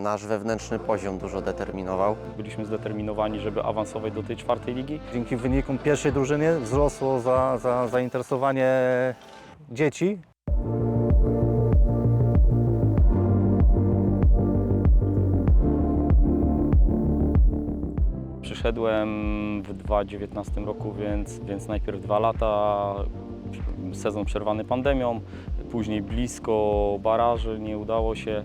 nasz wewnętrzny poziom dużo determinował. Byliśmy zdeterminowani, żeby awansować do tej czwartej ligi. Dzięki wynikom pierwszej drużyny wzrosło za, za, zainteresowanie dzieci. Przyszedłem w 2019 roku, więc, więc najpierw dwa lata, sezon przerwany pandemią, później blisko baraży, nie udało się.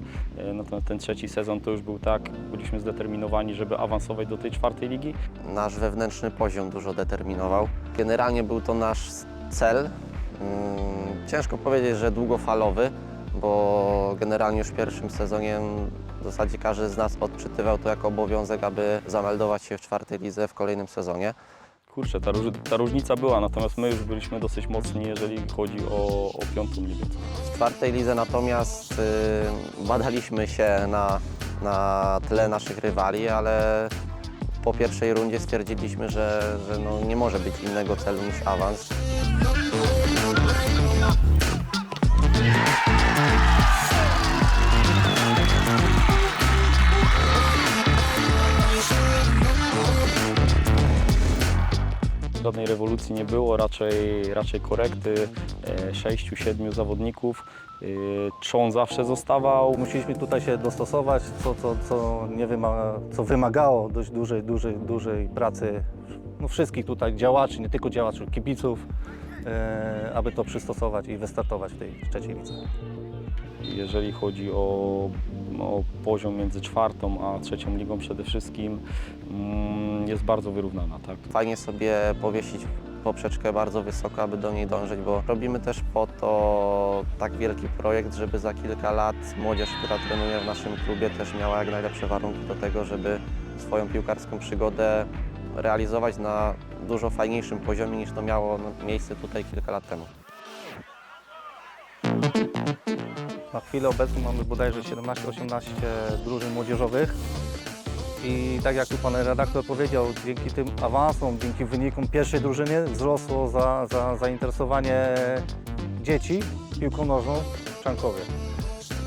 No to ten trzeci sezon to już był tak, byliśmy zdeterminowani, żeby awansować do tej czwartej ligi. Nasz wewnętrzny poziom dużo determinował. Generalnie był to nasz cel. Mm, Ciężko powiedzieć, że długofalowy, bo generalnie już w pierwszym sezonie w zasadzie każdy z nas odczytywał to jako obowiązek, aby zameldować się w czwartej lidze w kolejnym sezonie. Kurczę, ta, ta różnica była, natomiast my już byliśmy dosyć mocni, jeżeli chodzi o, o piątą ligę. W czwartej lidze natomiast y, badaliśmy się na, na tle naszych rywali, ale po pierwszej rundzie stwierdziliśmy, że, że no nie może być innego celu niż awans. Żadnej rewolucji nie było, raczej, raczej korekty, e, sześciu, siedmiu zawodników. E, Trzon zawsze zostawał. Musieliśmy tutaj się dostosować, co, co, co, nie wyma, co wymagało dość dużej, dużej, dużej pracy no, wszystkich tutaj działaczy, nie tylko działaczy, kibiców, aby to przystosować i wystartować w tej trzeciej lidze. Jeżeli chodzi o, o poziom między czwartą a trzecią ligą przede wszystkim, mm, jest bardzo wyrównana. Tak? Fajnie sobie powiesić poprzeczkę bardzo wysoko, aby do niej dążyć, bo robimy też po to tak wielki projekt, żeby za kilka lat młodzież, która trenuje w naszym klubie też miała jak najlepsze warunki do tego, żeby swoją piłkarską przygodę realizować na dużo fajniejszym poziomie niż to miało miejsce tutaj kilka lat temu. Na chwilę obecną mamy bodajże 17-18 drużyn młodzieżowych. I tak jak tu pan redaktor powiedział, dzięki tym awansom, dzięki wynikom pierwszej drużyny wzrosło za, za, zainteresowanie dzieci piłką nożną w Czankowie.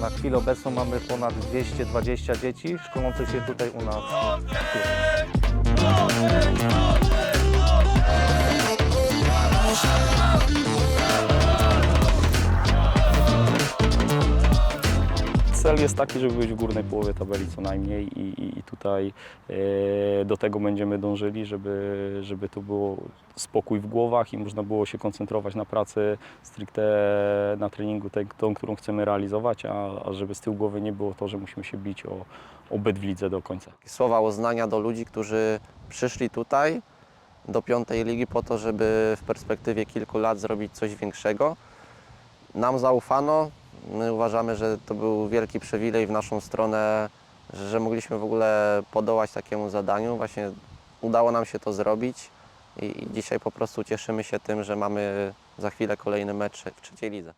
Na chwilę obecną mamy ponad 220 dzieci szkolących się tutaj u nas. W klubie. Jest taki, żeby być w górnej połowie tabeli co najmniej i, i, i tutaj e, do tego będziemy dążyli, żeby, żeby to było spokój w głowach i można było się koncentrować na pracy stricte na treningu tej, tą, którą chcemy realizować, a, a żeby z tyłu głowy nie było to, że musimy się bić o, o byt w lidze do końca. Słowa uznania do ludzi, którzy przyszli tutaj do piątej ligi po to, żeby w perspektywie kilku lat zrobić coś większego. Nam zaufano. My uważamy, że to był wielki przywilej w naszą stronę, że mogliśmy w ogóle podołać takiemu zadaniu. Właśnie udało nam się to zrobić i dzisiaj po prostu cieszymy się tym, że mamy za chwilę kolejny mecz w trzeciej lidze.